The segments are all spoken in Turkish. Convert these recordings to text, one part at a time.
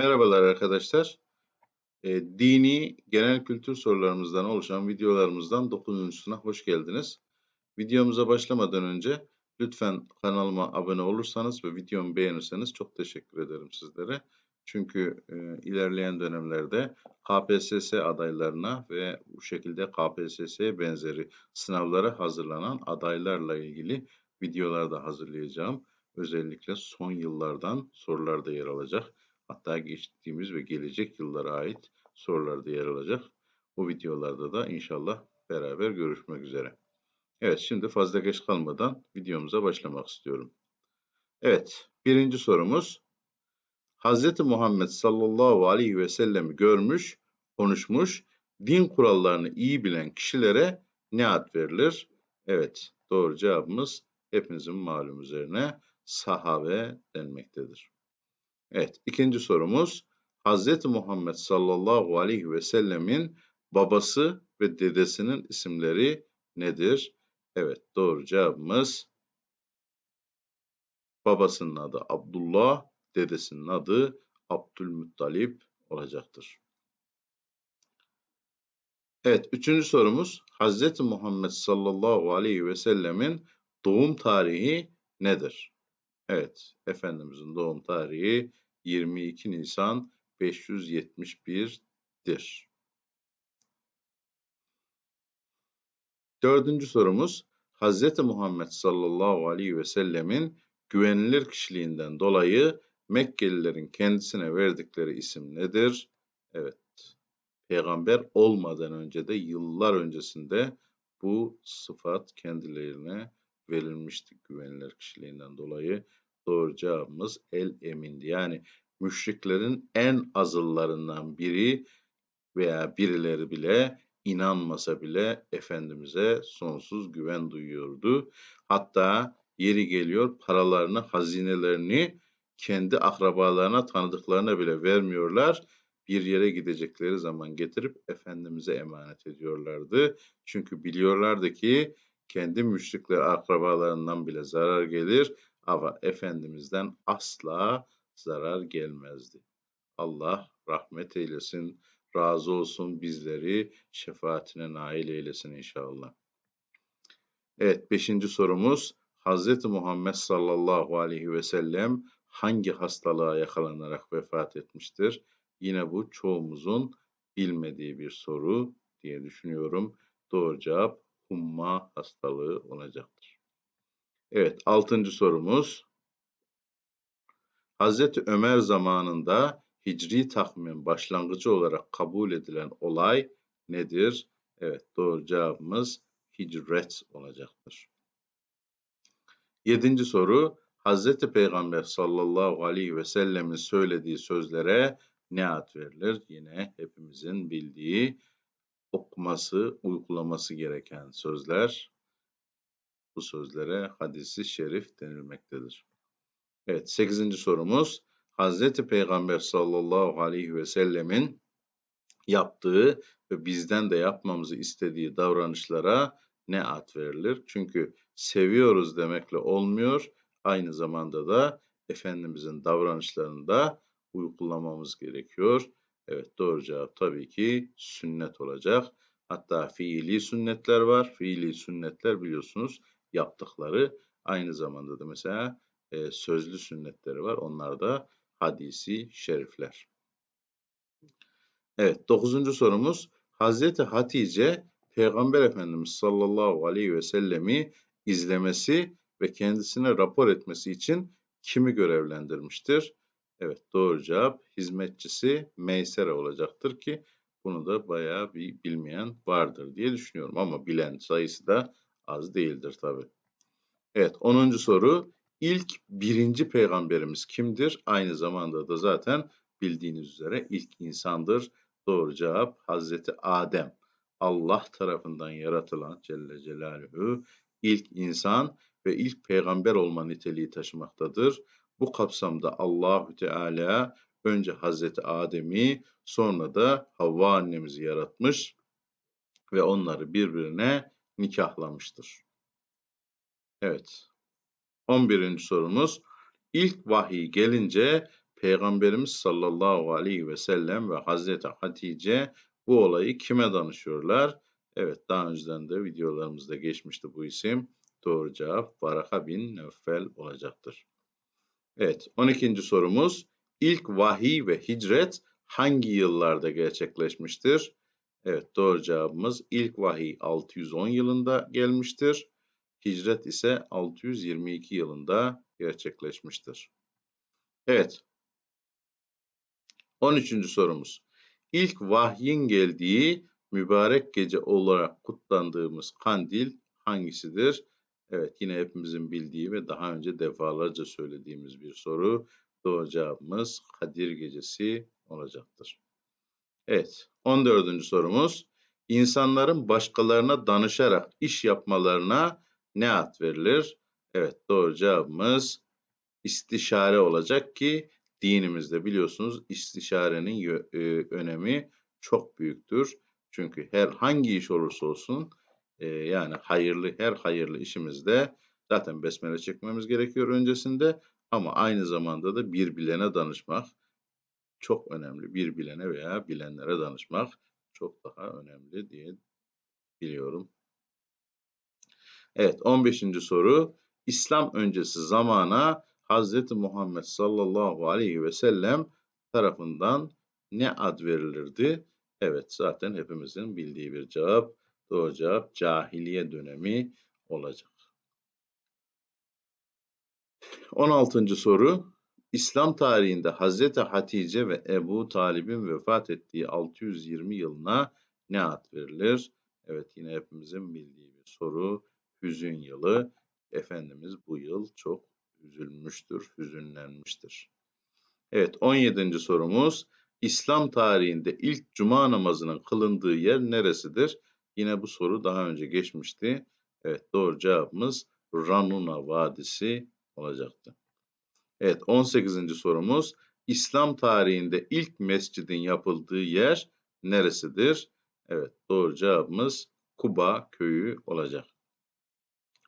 Merhabalar arkadaşlar. E, dini genel kültür sorularımızdan oluşan videolarımızdan 9.suna hoş geldiniz. Videomuza başlamadan önce lütfen kanalıma abone olursanız ve videomu beğenirseniz çok teşekkür ederim sizlere. Çünkü e, ilerleyen dönemlerde KPSS adaylarına ve bu şekilde KPSS benzeri sınavlara hazırlanan adaylarla ilgili videolar da hazırlayacağım. Özellikle son yıllardan sorular da yer alacak. Hatta geçtiğimiz ve gelecek yıllara ait sorular da yer alacak. Bu videolarda da inşallah beraber görüşmek üzere. Evet şimdi fazla geç kalmadan videomuza başlamak istiyorum. Evet birinci sorumuz Hz. Muhammed sallallahu aleyhi ve sellemi görmüş, konuşmuş, din kurallarını iyi bilen kişilere ne ad verilir? Evet doğru cevabımız hepinizin malum üzerine sahabe denmektedir. Evet, ikinci sorumuz Hz. Muhammed sallallahu aleyhi ve sellemin babası ve dedesinin isimleri nedir? Evet, doğru cevabımız babasının adı Abdullah, dedesinin adı Abdülmuttalip olacaktır. Evet, üçüncü sorumuz Hz. Muhammed sallallahu aleyhi ve sellemin doğum tarihi nedir? Evet, Efendimizin doğum tarihi 22 Nisan 571'dir. Dördüncü sorumuz, Hz. Muhammed sallallahu aleyhi ve sellemin güvenilir kişiliğinden dolayı Mekkelilerin kendisine verdikleri isim nedir? Evet, peygamber olmadan önce de yıllar öncesinde bu sıfat kendilerine verilmişti güvenilir kişiliğinden dolayı. Doğru cevabımız el emindi. Yani müşriklerin en azıllarından biri veya birileri bile inanmasa bile Efendimiz'e sonsuz güven duyuyordu. Hatta yeri geliyor paralarını, hazinelerini kendi akrabalarına, tanıdıklarına bile vermiyorlar. Bir yere gidecekleri zaman getirip Efendimiz'e emanet ediyorlardı. Çünkü biliyorlardı ki kendi müşrikler akrabalarından bile zarar gelir ama Efendimiz'den asla zarar gelmezdi. Allah rahmet eylesin, razı olsun bizleri şefaatine nail eylesin inşallah. Evet beşinci sorumuz Hz. Muhammed sallallahu aleyhi ve sellem hangi hastalığa yakalanarak vefat etmiştir? Yine bu çoğumuzun bilmediği bir soru diye düşünüyorum. Doğru cevap humma hastalığı olacaktır. Evet, altıncı sorumuz. Hazreti Ömer zamanında Hicri takvimin başlangıcı olarak kabul edilen olay nedir? Evet, doğru cevabımız hicret olacaktır. Yedinci soru, Hazreti Peygamber sallallahu aleyhi ve sellemin söylediği sözlere ne ad verilir? Yine hepimizin bildiği okuması, uygulaması gereken sözler. Bu sözlere hadisi şerif denilmektedir. Evet, sekizinci sorumuz. Hazreti Peygamber sallallahu aleyhi ve sellemin yaptığı ve bizden de yapmamızı istediği davranışlara ne ad verilir? Çünkü seviyoruz demekle olmuyor. Aynı zamanda da Efendimizin davranışlarını da uygulamamız gerekiyor. Evet doğru cevap tabii ki sünnet olacak. Hatta fiili sünnetler var. Fiili sünnetler biliyorsunuz yaptıkları. Aynı zamanda da mesela e, sözlü sünnetleri var. Onlar da hadisi şerifler. Evet dokuzuncu sorumuz Hazreti Hatice Peygamber Efendimiz sallallahu aleyhi ve sellemi izlemesi ve kendisine rapor etmesi için kimi görevlendirmiştir? Evet doğru cevap hizmetçisi Meysere olacaktır ki bunu da bayağı bir bilmeyen vardır diye düşünüyorum ama bilen sayısı da az değildir tabi. Evet 10. soru ilk birinci peygamberimiz kimdir? Aynı zamanda da zaten bildiğiniz üzere ilk insandır. Doğru cevap Hazreti Adem. Allah tarafından yaratılan Celle Celaluhu ilk insan ve ilk peygamber olma niteliği taşımaktadır. Bu kapsamda Allahü Teala önce Hazreti Adem'i sonra da Havva annemizi yaratmış ve onları birbirine nikahlamıştır. Evet. 11. sorumuz. İlk vahiy gelince Peygamberimiz sallallahu aleyhi ve sellem ve Hazreti Hatice bu olayı kime danışıyorlar? Evet daha önceden de videolarımızda geçmişti bu isim. Doğru cevap Varaka bin Nevfel olacaktır. Evet 12. sorumuz ilk vahiy ve hicret hangi yıllarda gerçekleşmiştir? Evet doğru cevabımız ilk vahiy 610 yılında gelmiştir. Hicret ise 622 yılında gerçekleşmiştir. Evet. 13. sorumuz. İlk vahyin geldiği mübarek gece olarak kutlandığımız kandil hangisidir? Evet yine hepimizin bildiği ve daha önce defalarca söylediğimiz bir soru. Doğru cevabımız Kadir Gecesi olacaktır. Evet 14. sorumuz. İnsanların başkalarına danışarak iş yapmalarına ne ad verilir? Evet doğru cevabımız istişare olacak ki dinimizde biliyorsunuz istişarenin e, önemi çok büyüktür. Çünkü her hangi iş olursa olsun e, yani hayırlı her hayırlı işimizde zaten besmele çekmemiz gerekiyor öncesinde ama aynı zamanda da bir danışmak çok önemli. Bir bilene veya bilenlere danışmak çok daha önemli diye biliyorum. Evet 15. soru İslam öncesi zamana Hz. Muhammed sallallahu aleyhi ve sellem tarafından ne ad verilirdi? Evet zaten hepimizin bildiği bir cevap. Doğru cevap cahiliye dönemi olacak. 16. soru İslam tarihinde Hz. Hatice ve Ebu Talib'in vefat ettiği 620 yılına ne ad verilir? Evet yine hepimizin bildiği bir soru. Hüzün yılı. Efendimiz bu yıl çok üzülmüştür, hüzünlenmiştir. Evet 17. sorumuz. İslam tarihinde ilk cuma namazının kılındığı yer neresidir? Yine bu soru daha önce geçmişti. Evet doğru cevabımız Ranuna Vadisi olacaktı. Evet 18. sorumuz. İslam tarihinde ilk mescidin yapıldığı yer neresidir? Evet doğru cevabımız Kuba köyü olacak.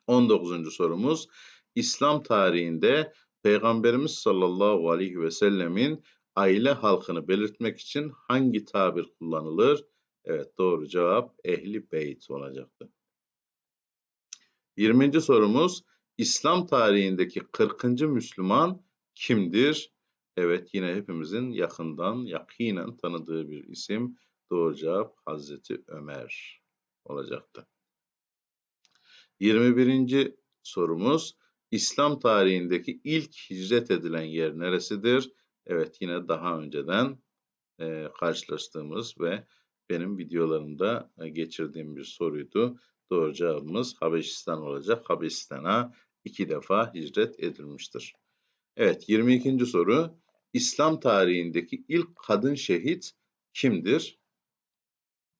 19. sorumuz. İslam tarihinde Peygamberimiz sallallahu aleyhi ve sellemin aile halkını belirtmek için hangi tabir kullanılır? Evet doğru cevap ehli beyt olacaktı. 20. sorumuz İslam tarihindeki 40. Müslüman kimdir? Evet yine hepimizin yakından, yakinen tanıdığı bir isim. Doğru cevap Hazreti Ömer olacaktı. 21. sorumuz İslam tarihindeki ilk hicret edilen yer neresidir? Evet yine daha önceden e, karşılaştığımız ve benim videolarımda geçirdiğim bir soruydu. Doğru cevabımız Habeşistan olacak. Habeşistan'a iki defa hicret edilmiştir. Evet 22. soru. İslam tarihindeki ilk kadın şehit kimdir?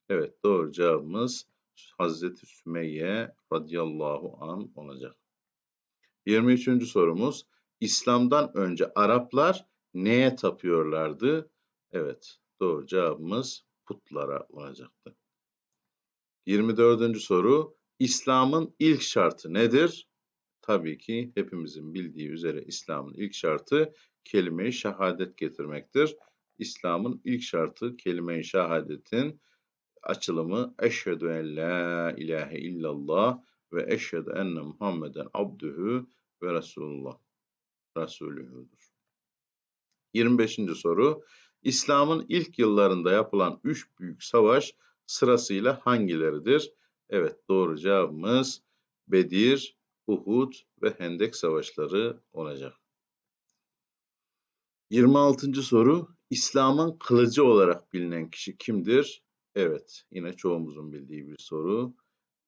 Evet doğru cevabımız Hazreti Sümeyye radıyallahu an olacak. 23. sorumuz. İslam'dan önce Araplar neye tapıyorlardı? Evet doğru cevabımız putlara olacaktı. 24. soru. İslam'ın ilk şartı nedir? Tabii ki hepimizin bildiği üzere İslam'ın ilk şartı kelime-i şehadet getirmektir. İslam'ın ilk şartı kelime-i şehadetin açılımı Eşhedü en la ilahe illallah ve eşhedü enne Muhammeden abdühü ve Resulullah. Resulüdür. 25. soru. İslam'ın ilk yıllarında yapılan üç büyük savaş sırasıyla hangileridir? Evet doğru cevabımız Bedir, Uhud ve Hendek savaşları olacak. 26. soru İslam'ın kılıcı olarak bilinen kişi kimdir? Evet, yine çoğumuzun bildiği bir soru.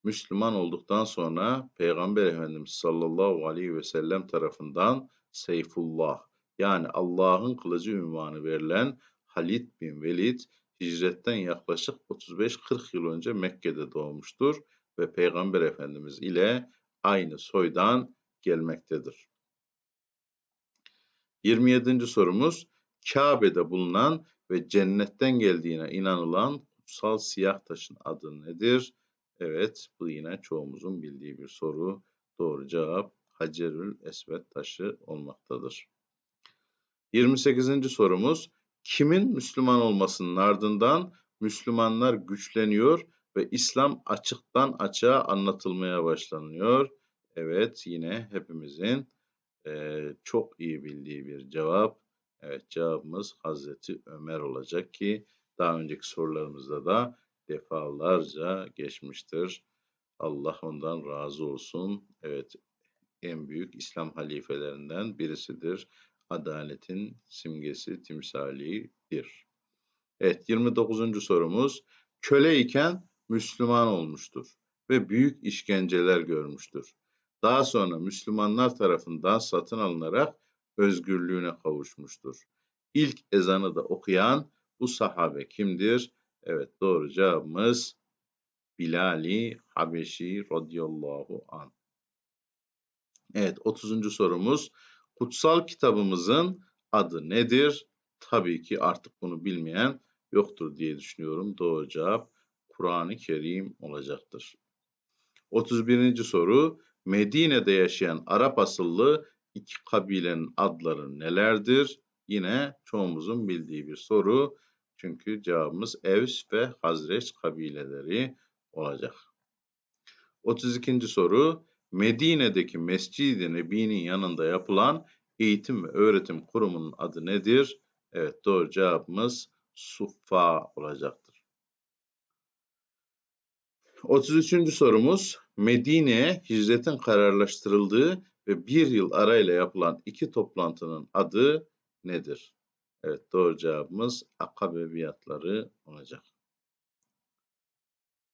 Müslüman olduktan sonra Peygamber Efendimiz sallallahu aleyhi ve sellem tarafından Seyfullah yani Allah'ın kılıcı ünvanı verilen Halid bin Velid hicretten yaklaşık 35-40 yıl önce Mekke'de doğmuştur ve Peygamber Efendimiz ile aynı soydan gelmektedir. 27. sorumuz Kabe'de bulunan ve cennetten geldiğine inanılan kutsal siyah taşın adı nedir? Evet, bu yine çoğumuzun bildiği bir soru. Doğru cevap Hacerül Esved taşı olmaktadır. 28. sorumuz kimin Müslüman olmasının ardından Müslümanlar güçleniyor ve İslam açıktan açığa anlatılmaya başlanıyor. Evet yine hepimizin eee, çok iyi bildiği bir cevap. Evet cevabımız Hazreti Ömer olacak ki daha önceki sorularımızda da defalarca geçmiştir. Allah ondan razı olsun. Evet en büyük İslam halifelerinden birisidir. Adaletin simgesi, timsalidir. Evet 29. sorumuz. Köle iken Müslüman olmuştur ve büyük işkenceler görmüştür. Daha sonra Müslümanlar tarafından satın alınarak özgürlüğüne kavuşmuştur. İlk ezanı da okuyan bu sahabe kimdir? Evet doğru cevabımız Bilali Habeşi radıyallahu an. Evet 30. sorumuz. Kutsal kitabımızın adı nedir? Tabii ki artık bunu bilmeyen yoktur diye düşünüyorum. Doğru cevap Kur'an-ı Kerim olacaktır. 31. soru. Medine'de yaşayan Arap asıllı iki kabilenin adları nelerdir? Yine çoğumuzun bildiği bir soru. Çünkü cevabımız Evs ve Hazreç kabileleri olacak. 32. soru. Medine'deki Mescid-i Nebi'nin yanında yapılan eğitim ve öğretim kurumunun adı nedir? Evet doğru cevabımız Suffa olacaktır. 33. sorumuz Medine'ye hicretin kararlaştırıldığı ve bir yıl arayla yapılan iki toplantının adı nedir? Evet doğru cevabımız Akabe biatları olacak.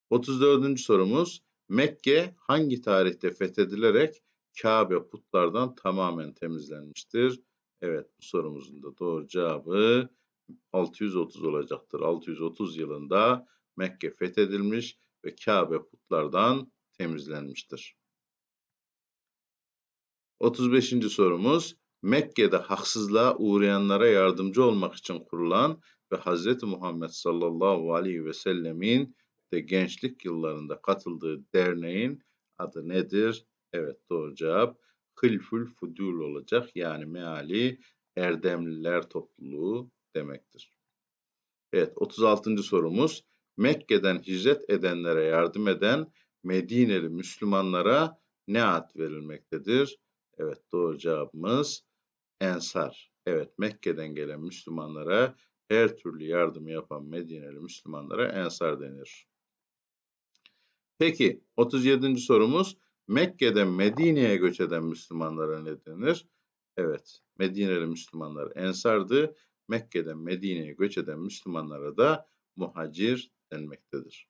34. sorumuz Mekke hangi tarihte fethedilerek Kabe putlardan tamamen temizlenmiştir? Evet bu sorumuzun da doğru cevabı 630 olacaktır. 630 yılında Mekke fethedilmiş ve Kabe putlardan temizlenmiştir. 35. sorumuz Mekke'de haksızlığa uğrayanlara yardımcı olmak için kurulan ve Hz. Muhammed sallallahu aleyhi ve sellemin de gençlik yıllarında katıldığı derneğin adı nedir? Evet doğru cevap Hılful Fudul olacak. Yani meali Erdemliler topluluğu demektir. Evet 36. sorumuz Mekke'den hicret edenlere yardım eden Medineli Müslümanlara ne ad verilmektedir? Evet doğru cevabımız Ensar. Evet Mekke'den gelen Müslümanlara her türlü yardımı yapan Medineli Müslümanlara Ensar denir. Peki 37. sorumuz Mekke'den Medine'ye göç eden Müslümanlara ne denir? Evet Medineli Müslümanlar Ensar'dı. Mekke'den Medine'ye göç eden Müslümanlara da muhacir denmektedir.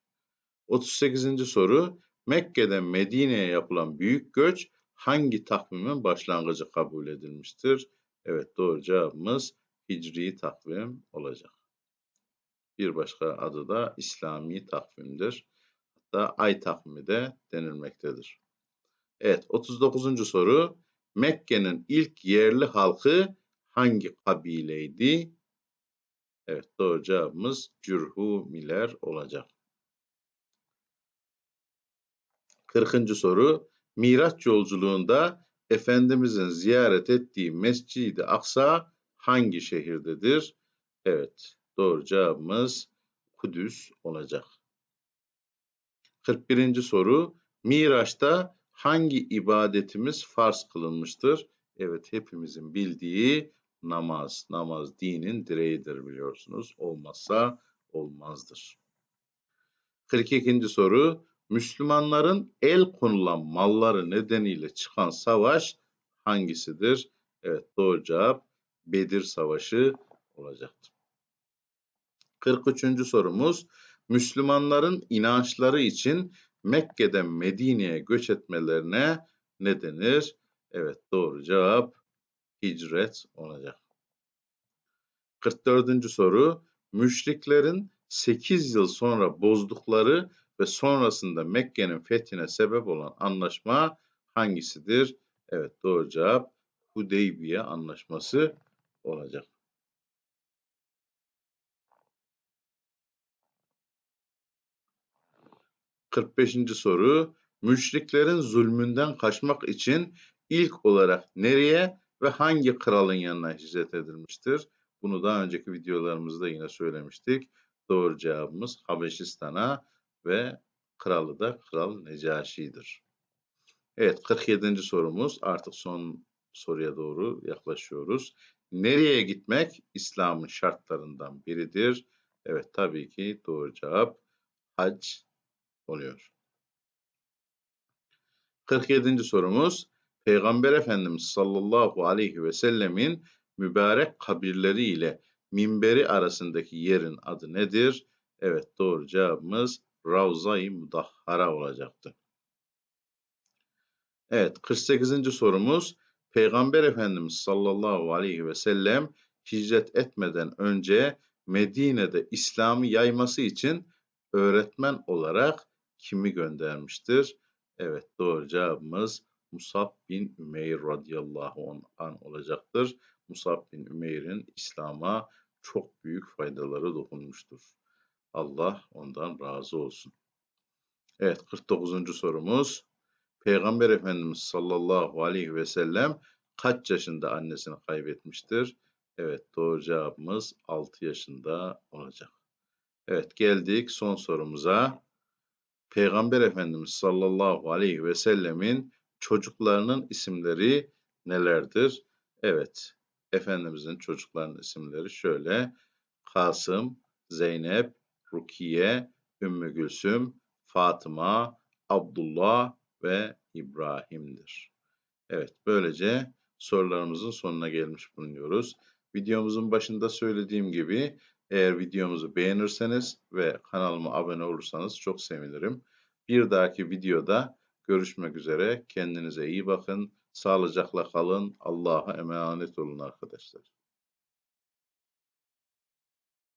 38. soru Mekke'den Medine'ye yapılan büyük göç hangi takvimin başlangıcı kabul edilmiştir? Evet doğru cevabımız Hicri takvim olacak. Bir başka adı da İslami takvimdir. Hatta ay takvimi de denilmektedir. Evet 39. soru Mekke'nin ilk yerli halkı hangi kabileydi? Evet doğru cevabımız Cürhumiler olacak. 40. soru Miraç yolculuğunda Efendimizin ziyaret ettiği Mescid-i Aksa hangi şehirdedir? Evet doğru cevabımız Kudüs olacak. 41. soru Miraç'ta hangi ibadetimiz farz kılınmıştır? Evet hepimizin bildiği namaz. Namaz dinin direğidir biliyorsunuz. Olmazsa olmazdır. 42. soru Müslümanların el konulan malları nedeniyle çıkan savaş hangisidir? Evet doğru cevap Bedir Savaşı olacaktır. 43. sorumuz Müslümanların inançları için Mekke'den Medine'ye göç etmelerine ne denir? Evet doğru cevap hicret olacak. 44. soru müşriklerin 8 yıl sonra bozdukları ve sonrasında Mekke'nin fethine sebep olan anlaşma hangisidir? Evet doğru cevap Hudeybiye anlaşması olacak. 45. soru müşriklerin zulmünden kaçmak için ilk olarak nereye ve hangi kralın yanına hicret edilmiştir? Bunu daha önceki videolarımızda yine söylemiştik. Doğru cevabımız Habeşistan'a ve kralı da Kral Necaşi'dir. Evet 47. sorumuz artık son soruya doğru yaklaşıyoruz. Nereye gitmek İslam'ın şartlarından biridir? Evet tabii ki doğru cevap hac oluyor. 47. sorumuz Peygamber Efendimiz sallallahu aleyhi ve sellemin mübarek kabirleri ile minberi arasındaki yerin adı nedir? Evet doğru cevabımız Ravza-i Mudahhara olacaktı. Evet 48. sorumuz Peygamber Efendimiz sallallahu aleyhi ve sellem hicret etmeden önce Medine'de İslam'ı yayması için öğretmen olarak kimi göndermiştir? Evet doğru cevabımız Musab bin Ümeyr radıyallahu an olacaktır. Musab bin Ümeyr'in İslam'a çok büyük faydaları dokunmuştur. Allah ondan razı olsun. Evet 49. sorumuz. Peygamber Efendimiz sallallahu aleyhi ve sellem kaç yaşında annesini kaybetmiştir? Evet doğru cevabımız 6 yaşında olacak. Evet geldik son sorumuza. Peygamber Efendimiz sallallahu aleyhi ve sellemin çocuklarının isimleri nelerdir? Evet, Efendimizin çocuklarının isimleri şöyle. Kasım, Zeynep, Rukiye, Ümmü Gülsüm, Fatıma, Abdullah ve İbrahim'dir. Evet, böylece sorularımızın sonuna gelmiş bulunuyoruz. Videomuzun başında söylediğim gibi eğer videomuzu beğenirseniz ve kanalıma abone olursanız çok sevinirim. Bir dahaki videoda görüşmek üzere. Kendinize iyi bakın. Sağlıcakla kalın. Allah'a emanet olun arkadaşlar.